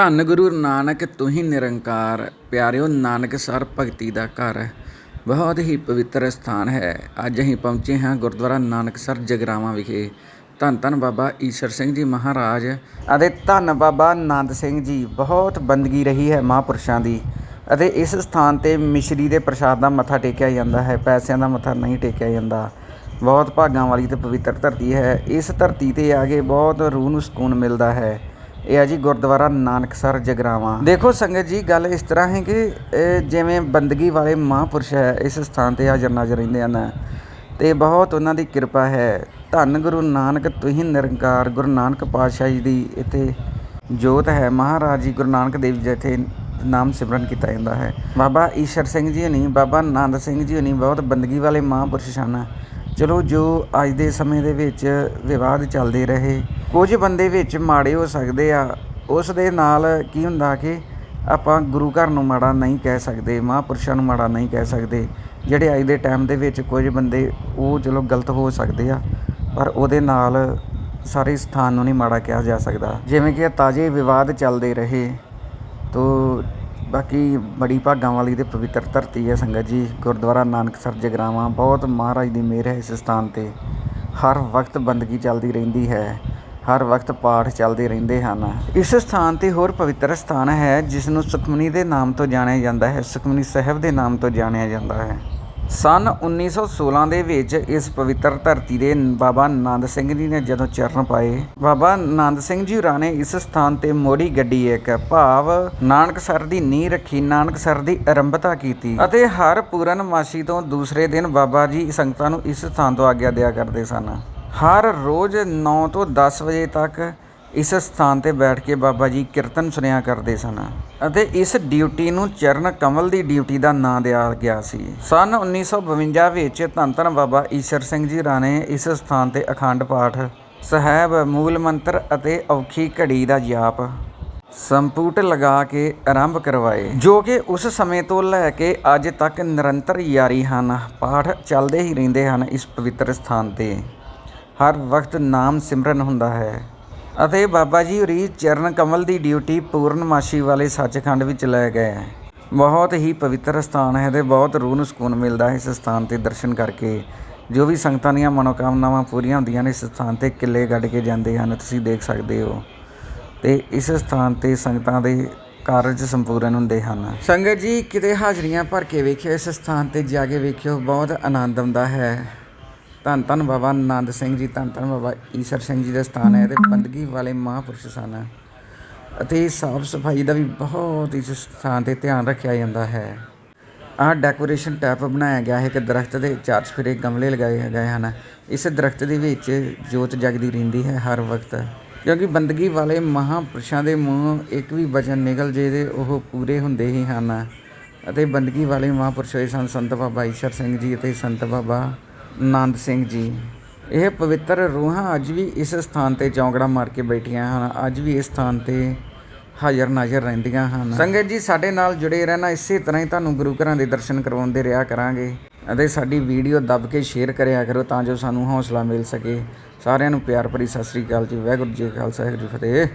ਧੰਨ ਗੁਰੂ ਨਾਨਕ ਤੂੰ ਹੀ ਨਿਰੰਕਾਰ, ਪਿਆਰਿਓ ਨਾਨਕ ਸਰ ਭਗਤੀ ਦਾ ਘਰ। ਬਹੁਤ ਹੀ ਪਵਿੱਤਰ ਸਥਾਨ ਹੈ। ਅੱਜ ਅਸੀਂ ਪਹੁੰਚੇ ਹਾਂ ਗੁਰਦੁਆਰਾ ਨਾਨਕਸਰ ਜਗਰਾਵਾਂ ਵਿਖੇ। ਧੰਨ ਧੰਨ ਬਾਬਾ ਈਸ਼ਰ ਸਿੰਘ ਜੀ ਮਹਾਰਾਜ ਅਤੇ ਧੰਨ ਬਾਬਾ ਆਨੰਦ ਸਿੰਘ ਜੀ, ਬਹੁਤ ਬੰਦਗੀ ਰਹੀ ਹੈ ਮਹਾਂਪੁਰਸ਼ਾਂ ਦੀ ਅਤੇ ਇਸ ਸਥਾਨ ਤੇ ਮਿਸ਼ਰੀ ਦੇ ਪ੍ਰਸ਼ਾਦ ਦਾ ਮੱਥਾ ਟੇਕਿਆ ਜਾਂਦਾ ਹੈ, ਪੈਸਿਆਂ ਦਾ ਮੱਥਾ ਨਹੀਂ ਟੇਕਿਆ ਜਾਂਦਾ। ਬਹੁਤ ਭਾਗਾਂ ਵਾਲੀ ਤੇ ਪਵਿੱਤਰ ਧਰਤੀ ਹੈ। ਇਸ ਧਰਤੀ ਤੇ ਆ ਕੇ ਬਹੁਤ ਰੂਹ ਨੂੰ ਸਕੂਨ ਮਿਲਦਾ ਹੈ। ਇਹ ਆ ਜੀ ਗੁਰਦੁਆਰਾ ਨਾਨਕਸਰ ਜਗਰਾਵਾਂ। ਦੇਖੋ ਸੰਗਤ ਜੀ, ਗੱਲ ਇਸ ਤਰ੍ਹਾਂ ਹੈ ਕਿ ਜਿਵੇਂ ਬੰਦਗੀ ਵਾਲੇ ਮਹਾਂਪੁਰਸ਼ ਹੈ, ਇਸ ਸਥਾਨ ਤੇ ਹਾਜ਼ਰ ਨਾਜ਼ਰ ਰਹਿੰਦੇ ਹਨ। ਤੇ ਬਹੁਤ ਉਹਨਾਂ ਦੀ ਕਿਰਪਾ ਹੈ। ਧੰਨ ਗੁਰੂ ਨਾਨਕ ਤੁਹੀਂ ਨਿਰੰਕਾਰ ਗੁਰੂ ਨਾਨਕ ਪਾਤਸ਼ਾਹ ਜੀ ਦੀ ਇੱਥੇ ਜੋਤ ਹੈ। ਮਹਾਰਾਜ ਜੀ ਗੁਰੂ ਨਾਨਕ ਦੇਵ ਜੀ ਇੱਥੇ ਨਾਮ ਸਿਮਰਨ ਕੀਤਾ ਜਾਂਦਾ ਹੈ। ਬਾਬਾ ਈਸ਼ਰ ਸਿੰਘ ਜੀ ਹਣੀ, ਬਾਬਾ ਨੰਦ ਸਿੰਘ ਜੀ ਹਣੀ ਬਹੁਤ ਬੰਦਗੀ ਵਾਲੇ ਮਹਾਂਪੁਰਸ਼ ਹਨ ਚਲੋ ਜੋ ਅੱਜ ਦੇ ਸਮੇਂ ਦੇ ਵਿੱਚ ਵਿਵਾਦ ਚੱਲਦੇ ਰਹੇ, ਕੁਝ ਬੰਦੇ ਵਿੱਚ ਮਾੜੇ ਹੋ ਸਕਦੇ ਆ, ਉਸ ਦੇ ਨਾਲ ਕੀ ਹੁੰਦਾ ਕਿ ਆਪਾਂ ਗੁਰੂ ਘਰ ਨੂੰ ਮਾੜਾ ਨਹੀਂ ਕਹਿ ਸਕਦੇ, ਮਹਾਂਪੁਰਸ਼ਾਂ ਨੂੰ ਮਾੜਾ ਨਹੀਂ ਕਹਿ ਸਕਦੇ, ਜਿਹੜੇ ਅੱਜ ਦੇ ਟਾਈਮ ਦੇ ਵਿੱਚ ਕੁਝ ਬੰਦੇ ਉਹ ਚਲੋ ਗਲਤ ਹੋ ਸਕਦੇ ਆ, ਪਰ ਉਹਦੇ ਨਾਲ ਸਾਰੇ ਸਥਾਨ ਨੂੰ ਨਹੀਂ ਮਾੜਾ ਕਿਹਾ ਜਾ ਸਕਦਾ। ਜਿਵੇਂ ਕਿ ਤਾਜ਼ੇ ਵਿਵਾਦ ਚੱਲਦੇ ਰਹੇ, ਤੋ ਬਾਕੀ ਬੜੀ ਭਾਗਾਂ ਵਾਲੀ ਤੇ ਪਵਿੱਤਰ ਧਰਤੀ ਹੈ ਸੰਗਤ ਜੀ। ਗੁਰਦੁਆਰਾ ਨਾਨਕਸਰ ਜਗਰਾਵਾਂ ਬਹੁਤ ਮਹਾਰਾਜ ਦੀ ਮਿਹਰ ਹੈ ਇਸ ਸਥਾਨ ਤੇ। ਹਰ ਵਕਤ ਬੰਦਗੀ ਚੱਲਦੀ ਰਹਿੰਦੀ ਹੈ, ਹਰ ਵਕਤ ਪਾਠ ਚੱਲਦੇ ਰਹਿੰਦੇ ਹਨ। ਇਸ ਸਥਾਨ ਤੇ ਹੋਰ ਪਵਿੱਤਰ ਸਥਾਨ ਹੈ ਜਿਸ ਨੂੰ ਸੁਖਮਨੀ ਦੇ ਨਾਮ ਤੋਂ ਜਾਣਿਆ ਜਾਂਦਾ ਹੈ, ਸੁਖਮਨੀ ਸਾਹਿਬ ਦੇ ਨਾਮ ਤੋਂ ਜਾਣਿਆ ਜਾਂਦਾ ਹੈ। ਸਨ 1916 ਦੇ ਵਿੱਚ ਇਸ ਪਵਿੱਤਰ ਧਰਤੀ ਦੇ ਬਾਬਾ ਨੰਦ ਸਿੰਘ ਜੀ ਨੇ ਜਦੋਂ ਚਰਨ ਪਾਏ, ਬਾਬਾ ਨੰਦ ਸਿੰਘ ਜੀ ਹੋਰਾਂ ਨੇ ਇਸ ਸਥਾਨ ਤੇ ਮੋੜੀ ਗੱਡੀ ਇੱਕ ਭਾਵ ਨਾਨਕਸਰ ਦੀ ਨੀਂਹ ਰੱਖੀ, ਨਾਨਕਸਰ ਦੀ ਆਰੰਭਤਾ ਕੀਤੀ ਅਤੇ ਹਰ ਪੂਰਨਮਾਸ਼ੀ ਤੋਂ ਦੂਸਰੇ ਦਿਨ ਬਾਬਾ ਜੀ ਸੰਗਤਾਂ ਨੂੰ ਇਸ ਸਥਾਨ ਤੋਂ ਆਗਿਆ ਦਿਆ ਕਰਦੇ ਸਨ। ਹਰ ਰੋਜ਼ 9 ਤੋਂ 10 ਵਜੇ ਤੱਕ ਇਸ ਸਥਾਨ ਤੇ ਬੈਠ ਕੇ ਬਾਬਾ ਜੀ ਕੀਰਤਨ ਸੁਣਿਆ ਕਰਦੇ ਸਨ ਅਤੇ ਇਸ ਡਿਊਟੀ ਨੂੰ ਚਰਨ ਕਮਲ ਦੀ ਡਿਊਟੀ ਦਾ ਨਾਂ ਦਿਆ ਗਿਆ ਸੀ। ਸਨ 1952 ਵਿੱਚ ਧੰਨ ਧੰਨ ਬਾਬਾ ਈਸ਼ਰ ਸਿੰਘ ਜੀ ਰਾਣੇ ਇਸ ਸਥਾਨ ਤੇ ਅਖੰਡ ਪਾਠ, ਸਾਹਿਬ, ਮੂਲ ਮੰਤਰ ਅਤੇ ਔਖੀ ਘੜੀ ਦਾ ਜਾਪ, ਸੰਪੂਟ ਲਗਾ ਕੇ ਆਰੰਭ ਕਰਵਾਏ, ਜੋ ਕਿ ਉਸ ਸਮੇਂ ਤੋਂ ਲੈ ਕੇ ਅੱਜ ਤੱਕ ਨਿਰੰਤਰ ਜਾਰੀ ਹਨ। ਪਾਠ ਚੱਲਦੇ ਹੀ ਰਹਿੰਦੇ ਹਨ ਇਸ ਪਵਿੱਤਰ ਸਥਾਨ ਤੇ। ਹਰ ਵਕਤ ਨਾਮ ਸਿਮਰਨ ਹੁੰਦਾ ਹੈ। ਅਤੇ ਬਾਬਾ ਜੀ ਹੋਰੀ ਚਰਨ ਕਮਲ ਦੀ ਡਿਊਟੀ ਪੂਰਨਮਾਸ਼ੀ ਵਾਲੇ ਸੱਚਖੰਡ ਵਿੱਚ ਲੈ ਗਏ ਬਹੁਤ ਹੀ ਪਵਿੱਤਰ ਸਥਾਨ ਹੈ ਤੇ ਬਹੁਤ ਰੂਹ ਨੂੰ ਸਕੂਨ ਮਿਲਦਾ ਹੈ ਇਸ ਸਥਾਨ ਤੇ ਦਰਸ਼ਨ ਕਰਕੇ। ਜੋ ਵੀ ਸੰਗਤਾਂ ਦੀਆਂ ਮਨੋਕਾਮਨਾਵਾਂ ਪੂਰੀਆਂ ਹੁੰਦੀਆਂ ਨੇ ਇਸ ਸਥਾਨ ਤੇ ਕਿੱਲੇ ਗੱਡ ਕੇ ਜਾਂਦੇ ਹਨ, ਤੁਸੀਂ ਦੇਖ ਸਕਦੇ ਹੋ। ਤੇ ਇਸ ਸਥਾਨ ਤੇ ਸੰਗਤਾਂ ਦੇ ਕਾਰਜ ਸੰਪੂਰਨ ਹੁੰਦੇ ਹਨ। ਸੰਗਤ ਜੀ, ਕਿਤੇ ਹਾਜ਼ਰੀਆਂ ਭਰ ਕੇ ਵੇਖਿਓ ਇਸ ਸਥਾਨ ਤੇ ਜਾ ਕੇ ਵੇਖਿਓ, ਬਹੁਤ ਆਨੰਦ ਆਉਂਦਾ ਹੈ। ਧੰਨ ਧੰਨ ਬਾਬਾ ਆਨੰਦ ਸਿੰਘ ਜੀ, ਧੰਨ ਧੰਨ ਬਾਬਾ ਈਸ਼ਰ ਸਿੰਘ ਜੀ ਦਾ ਸਥਾਨ ਹੈ ਤੇ ਬੰਦਗੀ ਵਾਲੇ ਮਹਾਂਪੁਰਸ਼ ਸਨ ਅਤੇ ਸਾਫ਼ ਸਫ਼ਾਈ ਦਾ ਵੀ ਬਹੁਤ ਇਸ ਸਥਾਨ ਤੇ ਧਿਆਨ ਰੱਖਿਆ ਜਾਂਦਾ ਹੈ। ਆਹ ਡੈਕੋਰੇਸ਼ਨ ਟੈਪ ਬਣਾਇਆ ਗਿਆ ਹੈ ਕਿ ਦਰਖਤ ਦੇ ਚਾਰ ਚਫੇਰੇ ਗਮਲੇ ਲਗਾਏ ਗਏ ਹਨ। ਇਸ ਦਰਖਤ ਦੇ ਵਿੱਚ ਜੋਤ ਜਗਦੀ ਰਹਿੰਦੀ ਹੈ ਹਰ ਵਕਤ। ਕਿਉਂਕਿ ਬੰਦਗੀ ਵਾਲੇ ਮਹਾਂਪੁਰਸ਼ਾਂ ਦੇ ਮੂੰਹ ਇੱਕ ਵੀ ਬਚਨ ਨਿਕਲ ਜੇ ਦੇ ਉਹ ਪੂਰੇ ਹੁੰਦੇ ਹੀ ਹਨ। ਅਤੇ ਬੰਦਗੀ ਵਾਲੇ ਮਹਾਂਪੁਰਸ਼ ਹੋਏ ਸਨ ਸੰਤ ਬਾਬਾ ਈਸ਼ਰ ਸਿੰਘ ਜੀ ਅਤੇ ਸੰਤ ਬਾਬਾ ਆਨੰਦ ਸਿੰਘ ਜੀ। ਇਹ ਪਵਿੱਤਰ ਰੂਹਾਂ ਅੱਜ ਵੀ ਇਸ ਸਥਾਨ ਤੇ ਚੌਂਕੜਾ ਮਾਰ ਕੇ ਬੈਠੀਆਂ ਹਨ। ਅੱਜ ਵੀ ਇਸ ਸਥਾਨ ਤੇ ਹਾਜ਼ਰ ਨਾਜ਼ਰ ਰਹਿੰਦੀਆਂ ਹਨ। ਸੰਗਤ ਜੀ, ਸਾਡੇ ਨਾਲ ਜੁੜੇ ਰਹਿਣਾ ਇਸੇ ਤਰ੍ਹਾਂ ਹੀ ਤੁਹਾਨੂੰ ਗੁਰੂ ਘਰਾਂ ਦੇ ਦਰਸ਼ਨ ਕਰਵਾਉਂਦੇ ਰਿਹਾ ਕਰਾਂਗੇ ਅਤੇ ਸਾਡੀ ਵੀਡੀਓ ਦੱਬ ਕੇ ਸ਼ੇਅਰ ਕਰਿਆ ਕਰੋ ਤਾਂ ਜੋ ਸਾਨੂੰ ਹੌਸਲਾ ਮਿਲ ਸਕੇ। ਸਾਰਿਆਂ ਨੂੰ ਪਿਆਰ ਭਰੀ ਸਤਿ ਸ੍ਰੀ ਅਕਾਲ ਜੀ। ਵਾਹਿਗੁਰੂ ਜੀ ਖਾਲਸਾ, ਵਾਹਿਗੁਰੂ ਜੀ ਫਤਿਹ।